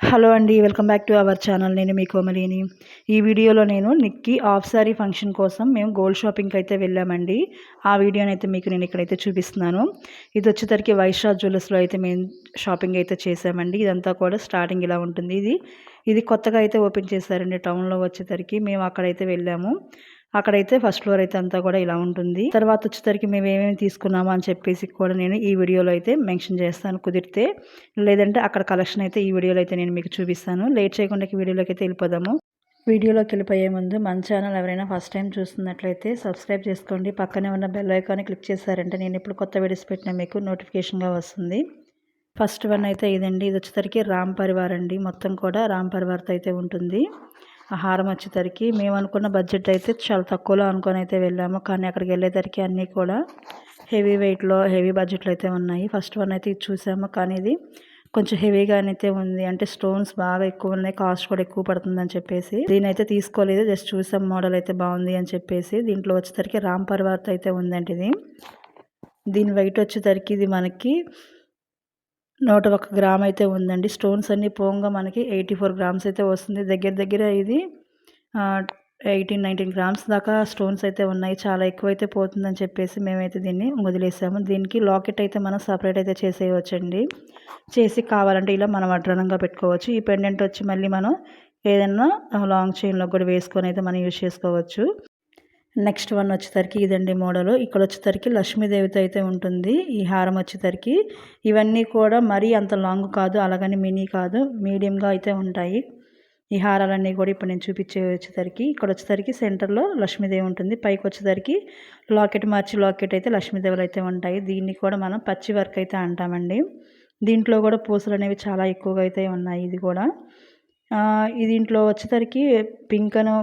Hello అండి welcome back to our channel. నేను మీ కోమలిని. ఈ వీడియోలో నేను నిక్కి ఆఫ్ సారీ ఫంక్షన్ కోసం మేము గోల్డ్ షాపింగ్కి అయితే వెళ్ళామండి. ఆ వీడియోని అయితే మీకు నేను ఇక్కడైతే చూపిస్తున్నాను. ఇది వచ్చేసరికి వైశాఖ్ జ్యువెలర్స్లో అయితే మేము షాపింగ్ అయితే చేసామండి. ఇదంతా కూడా స్టార్టింగ్ ఇలా ఉంటుంది. ఇది ఇది కొత్తగా అయితే ఓపెన్ చేశారండి. టౌన్లో వచ్చేసరికి మేము అక్కడైతే వెళ్ళాము. అక్కడైతే ఫస్ట్ ఫ్లోర్ అయితే అంతా కూడా ఇలా ఉంటుంది. తర్వాత వచ్చేసరికి మేము ఏమేమి తీసుకున్నాము అని చెప్పేసి కూడా నేను ఈ వీడియోలో అయితే మెన్షన్ చేస్తాను. కుదిరితే లేదంటే అక్కడ కలెక్షన్ అయితే ఈ వీడియోలో అయితే నేను మీకు చూపిస్తాను. లేట్ చేయకుండా వీడియోలోకి అయితే వెళ్ళిపోదాము. వీడియోలోకి వెళ్ళిపోయే ముందు మన ఛానల్ ఎవరైనా ఫస్ట్ టైం చూస్తున్నట్లయితే సబ్స్క్రైబ్ చేసుకోండి. పక్కనే ఉన్న బెల్ ఐకాన్ని క్లిక్ చేశారంటే నేను ఇప్పుడు కొత్త వీడియోస్ పెట్టినా మీకు నోటిఫికేషన్గా వస్తుంది. ఫస్ట్ వన్ అయితే ఇదండి. ఇది వచ్చేసరికి రామ్ పరివార్ అండి. మొత్తం కూడా రామ్ పరివార్తో అయితే ఉంటుంది. హారం వచ్చేసరికి మేము అనుకున్న బడ్జెట్ అయితే చాలా తక్కువలో అనుకొని అయితే వెళ్ళాము. కానీ అక్కడికి వెళ్ళేసరికి అన్నీ కూడా హెవీ వెయిట్లో హెవీ బడ్జెట్లో అయితే ఉన్నాయి. ఫస్ట్ వన్ అయితే ఇది చూసాము. కానీ ఇది కొంచెం హెవీగా అయితే ఉంది. అంటే స్టోన్స్ బాగా ఎక్కువ ఉన్నాయి. కాస్ట్ కూడా ఎక్కువ పడుతుంది అని చెప్పేసి. దీని అయితే తీసుకోలేదు. జస్ట్ చూసాం మోడల్ అయితే బాగుంది అని చెప్పేసి. దీంట్లో వచ్చేసరికి రామ్ పర్వార్త్ అయితే ఉందండి ఇది. దీని వెయిట్ వచ్చేసరికి ఇది మనకి నూట ఒక గ్రామ్ అయితే ఉందండి. స్టోన్స్ అన్నీ పోంగా మనకి ఎయిటీ ఫోర్ గ్రామ్స్ అయితే వస్తుంది. దగ్గర దగ్గర ఇది ఎయిటీన్ నైన్టీన్ గ్రామ్స్ దాకా స్టోన్స్ అయితే ఉన్నాయి. చాలా ఎక్కువ అయితే పోతుందని చెప్పేసి మేమైతే దీన్ని వదిలేసాము. దీనికి లాకెట్ అయితే మనం సపరేట్ అయితే చేసేయవచ్చండి. చేసి కావాలంటే ఇలా మనం అడ్రనంగా పెట్టుకోవచ్చు. ఈ పెండెంట్ వచ్చి మళ్ళీ మనం ఏదైనా లాంగ్ చైన్లో కూడా వేసుకొని అయితే మనం యూజ్ చేసుకోవచ్చు. నెక్స్ట్ వన్ వచ్చేసరికి ఇదండి మోడలు. ఇక్కడ వచ్చేసరికి లక్ష్మీదేవితో అయితే ఉంటుంది ఈ హారం వచ్చేసరికి. ఇవన్నీ కూడా మరీ అంత లాంగ్ కాదు అలాగని మినీ కాదు మీడియంగా అయితే ఉంటాయి. ఈ హారాలన్నీ కూడా ఇప్పుడు నేను చూపించే వచ్చేసరికి. ఇక్కడ వచ్చేసరికి సెంటర్లో లక్ష్మీదేవి ఉంటుంది. పైకి వచ్చేసరికి లాకెట్ మార్చి లాకెట్ అయితే లక్ష్మీదేవులు అయితే ఉంటాయి. దీన్ని కూడా మనం పచ్చి వర్క్ అయితే అంటామండి. దీంట్లో కూడా పూసలు అనేవి చాలా ఎక్కువగా అయితే ఉన్నాయి ఇది కూడా. దీంట్లో వచ్చేసరికి పింక్ అను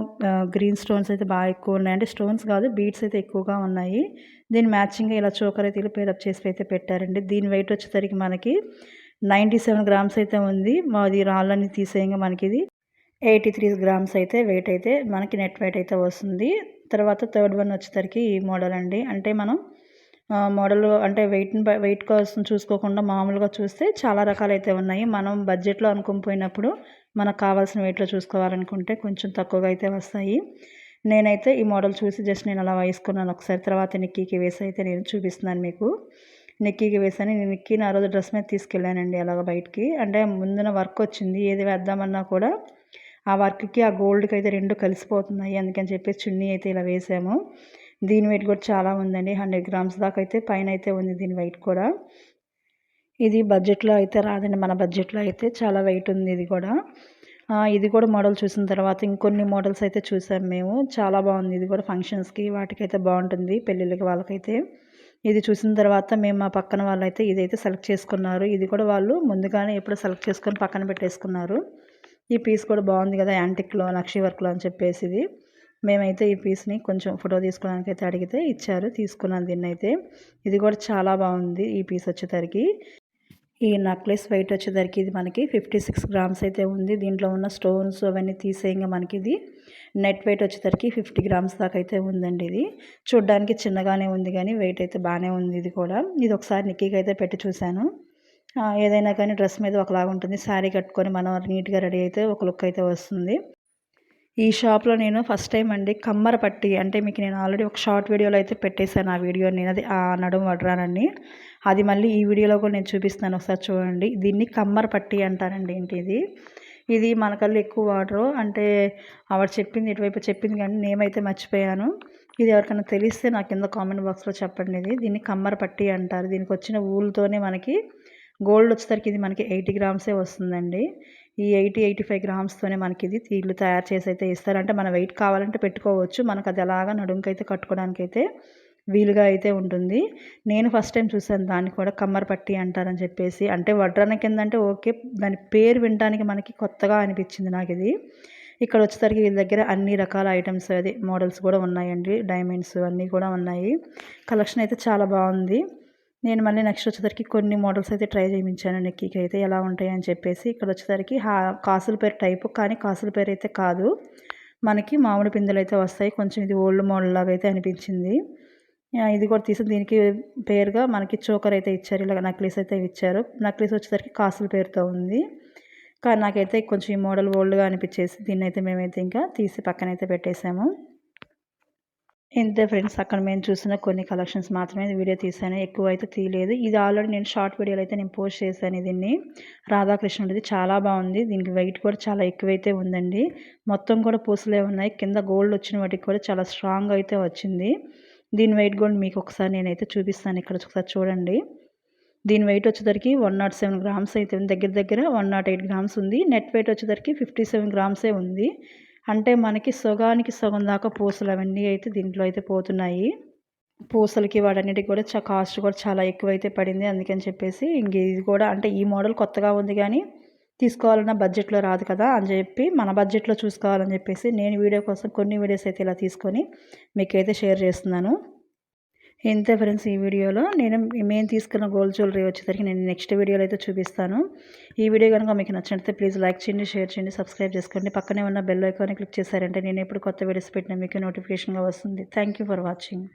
గ్రీన్ స్టోన్స్ అయితే బాగా ఎక్కువ ఉన్నాయి. అంటే స్టోన్స్ కాదు బీడ్స్ అయితే ఎక్కువగా ఉన్నాయి. దీని మ్యాచింగ్గా ఇలా చోకర్ అయితే పేరప్ చేసి అయితే పెట్టారండి. దీని వెయిట్ వచ్చేసరికి మనకి నైంటీ సెవెన్ గ్రామ్స్ అయితే ఉంది. మాది రాళ్ళని తీసేయంగా మనకి ఇది ఎయిటీ త్రీ గ్రామ్స్ అయితే వెయిట్ అయితే మనకి నెట్ వెయిట్ అయితే వస్తుంది. తర్వాత థర్డ్ వన్ వచ్చేసరికి ఈ మోడల్ అండి. అంటే మనం మోడల్ అంటే వెయిట్ని వెయిట్ కోసం చూసుకోకుండా మామూలుగా చూస్తే చాలా రకాలైతే ఉన్నాయి. మనం బడ్జెట్లో అనుకుని పోయినప్పుడు మనకు కావాల్సిన వెయిట్లో చూసుకోవాలనుకుంటే కొంచెం తక్కువగా అయితే వస్తాయి. నేనైతే ఈ మోడల్ చూసి జస్ట్ నేను అలా వేసుకున్నాను. ఒకసారి తర్వాత నిక్కీకి వేసి అయితే నేను చూపిస్తున్నాను మీకు. నిక్కీకి వేసాను. నేను నిక్కీ ఆ రోజు డ్రెస్ మీద తీసుకెళ్ళానండి అలాగ బయటికి. అంటే ముందున వర్క్ వచ్చింది. ఏది వేద్దామన్నా కూడా ఆ వర్క్కి ఆ గోల్డ్కి అయితే రెండు కలిసిపోతున్నాయి. అందుకని చెప్పేసి చున్నీ అయితే ఇలా వేసాము. దీని వెయిట్ కూడా చాలా ఉందండి. హండ్రెడ్ గ్రామ్స్ దాకా అయితే పైన అయితే ఉంది దీని వెయిట్ కూడా. ఇది బడ్జెట్లో అయితే రాదండి. మన బడ్జెట్లో అయితే చాలా వెయిట్ ఉంది ఇది కూడా. ఇది కూడా మోడల్ చూసిన తర్వాత ఇంకొన్ని మోడల్స్ అయితే చూసాం మేము. చాలా బాగుంది. ఇది కూడా ఫంక్షన్స్కి వాటికైతే బాగుంటుంది పెళ్ళిళ్ళకి వాళ్ళకైతే. ఇది చూసిన తర్వాత మేము మా పక్కన వాళ్ళైతే అయితే ఇదైతే సెలెక్ట్ చేసుకున్నారు. ఇది కూడా వాళ్ళు ముందుగానే ఎప్పుడు సెలెక్ట్ చేసుకొని పక్కన పెట్టేసుకున్నారు. ఈ పీస్ కూడా బాగుంది కదా యాంటిక్లో నక్షి వర్క్లో అని చెప్పేసి ఇది. మేమైతే ఈ పీస్ని కొంచెం ఫోటో తీసుకోవడానికి అయితే అడిగితే ఇచ్చారు తీసుకున్నాను దీన్ని అయితే ఇది కూడా చాలా బాగుంది ఈ పీస్ వచ్చేసరికి. ఈ నెక్లెస్ వెయిట్ వచ్చేసరికి ఇది మనకి ఫిఫ్టీ సిక్స్ గ్రామ్స్ అయితే ఉంది. దీంట్లో ఉన్న స్టోన్స్ అవన్నీ తీసేయంగా మనకి ఇది నెట్ వెయిట్ వచ్చేసరికి ఫిఫ్టీ గ్రామ్స్ దాకా అయితే ఉందండి ఇది. చూడ్డానికి చిన్నగానే ఉంది కానీ వెయిట్ అయితే బాగానే ఉంది ఇది కూడా. ఇది ఒకసారి నిక్కీకి అయితే పెట్టి చూశాను. ఏదైనా కానీ డ్రెస్ మీద ఒకలాగా ఉంటుంది. శారీ కట్టుకొని మనం నీట్గా రెడీ అయితే ఒక లుక్ అయితే వస్తుంది. ఈ షాప్లో నేను ఫస్ట్ టైం అండి కమ్మర పట్టి అంటే మీకు నేను ఆల్రెడీ ఒక షార్ట్ వీడియోలో అయితే పెట్టేశాను ఆ వీడియో నేను అది ఆ నడుము వడ్రానండి అది మళ్ళీ ఈ వీడియోలో కూడా నేను చూపిస్తాను ఒకసారి చూడండి. దీన్ని కమ్మర పట్టి అంటారండి ఏంటి ఇది? ఇది మనకల్లు ఎక్కువ వాడరు. అంటే ఆవిడ చెప్పింది ఇటువైపు చెప్పింది కానీ నేమైతే మర్చిపోయాను. ఇది ఎవరికైనా తెలిస్తే నాకు కింద కామెంట్ బాక్స్లో చెప్పండి ఇది. దీన్ని కమ్మర పట్టి అంటారు. దీనికి వచ్చిన ఊళ్ళతోనే మనకి గోల్డ్ వచ్చేసరికి ఇది మనకి ఎయిటీ గ్రామ్సే వస్తుందండి. ఈ ఎయిటీ ఎయిటీ ఫైవ్ గ్రామ్స్తోనే మనకి ఇది తీగలు తయారు చేసి అయితే ఇస్తారు అంటే మన వెయిట్ కావాలంటే పెట్టుకోవచ్చు. మనకు అది అలాగా నడుంకైతే కట్టుకోవడానికి అయితే వీలుగా అయితే ఉంటుంది. నేను ఫస్ట్ టైం చూసాను దాన్ని కూడా కమ్మర్ పట్టి అంటారని చెప్పేసి. అంటే వడ్రన కిందంటే ఓకే దాని పేరు వినడానికి మనకి కొత్తగా అనిపించింది నాకు ఇది ఇక్కడ వచ్చేసరికి వీళ్ళ దగ్గర అన్ని రకాల ఐటమ్స్ అది మోడల్స్ కూడా ఉన్నాయండి. డైమండ్స్ అన్నీ కూడా ఉన్నాయి. కలెక్షన్ అయితే చాలా బాగుంది. నేను మళ్ళీ నెక్స్ట్ వచ్చేసరికి కొన్ని మోడల్స్ అయితే ట్రై చేయించాను నెక్కీకి అయితే ఎలా ఉంటాయి అని చెప్పేసి. ఇక్కడ వచ్చేసరికి హా కాసుల పేరు టైపు కానీ కాసుల పేరు అయితే కాదు. మనకి మామిడి పిందెలు అయితే వస్తాయి. కొంచెం ఇది ఓల్డ్ మోడల్ లాగా అయితే అనిపించింది. ఇది కూడా తీసి దీనికి పేరుగా మనకి చోకర్ అయితే ఇచ్చారు. ఇలా నక్లీస్ అయితే ఇచ్చారు. నక్లీస్ వచ్చేసరికి కాసుల పేరుతో ఉంది. కానీ నాకైతే కొంచెం ఈ మోడల్ ఓల్డ్గా అనిపించేసి దీన్ని అయితే మేమైతే ఇంకా తీసి పక్కనైతే పెట్టేసాము. ఇంతే ఫ్రెండ్స్ అక్కడ మేము చూసిన కొన్ని కలెక్షన్స్ మాత్రమే వీడియో తీసాను ఎక్కువ అయితే తీయలేదు. ఇది ఆల్రెడీ నేను షార్ట్ వీడియోలో అయితే నేను పోస్ట్ చేశాను దీన్ని రాధాకృష్ణుడిది చాలా బాగుంది. దీనికి వెయిట్ కూడా చాలా ఎక్కువైతే ఉందండి. మొత్తం కూడా పూసలే ఉన్నాయి. కింద గోల్డ్ వచ్చిన వాటికి కూడా చాలా స్ట్రాంగ్ అయితే వచ్చింది. దీని వెయిట్ గోల్డ్ మీకు ఒకసారి నేనైతే చూపిస్తాను. ఇక్కడ ఒకసారి చూడండి. దీని వెయిట్ వచ్చేసరికి వన్ నాట్ సెవెన్ గ్రామ్స్ అయితే దగ్గర దగ్గర వన్ నాట్ ఎయిట్ గ్రామ్స్ ఉంది. నెట్ వెయిట్ వచ్చేసరికి ఫిఫ్టీ సెవెన్ గ్రామ్సే ఉంది. అంటే మనకి సగానికి సగం దాకా పూసలు అవన్నీ అయితే దీంట్లో అయితే పోతున్నాయి. పూసలకి వాటన్నిటికి కూడా చా కాస్ట్ కూడా చాలా ఎక్కువైతే పడింది. అందుకని చెప్పేసి ఇంక ఇది కూడా అంటే ఈ మోడల్ కొత్తగా ఉంది కానీ తీసుకోవాలన్న బడ్జెట్లో రాదు కదా అని చెప్పి మన బడ్జెట్లో చూసుకోవాలని చెప్పేసి నేను వీడియో కోసం కొన్ని వీడియోస్ అయితే ఇలా తీసుకొని మీకైతే షేర్ చేస్తున్నాను. ఇంతే ఫ్రెండ్స్ ఈ వీడియోలో? నేను మేము తీసుకున్న గోల్డ్ జ్యువెలరీ వచ్చేసరికి నేను నెక్స్ట్ వీడియోలో అయితే చూపిస్తాను. ఈ వీడియో కనుక మీకు నచ్చినట్లయితే ప్లీజ్ లైక్ చేయండి షేర్ చేయండి సబ్స్క్రైబ్ చేసుకోండి. పక్కనే ఉన్న బెల్ ఐకాన్ని క్లిక్ చేశారంటే నేను ఎప్పుడు కొత్త వీడియోస్ పెట్టినా మీకు నోటిఫికేషన్గా వస్తుంది. Thank for watching.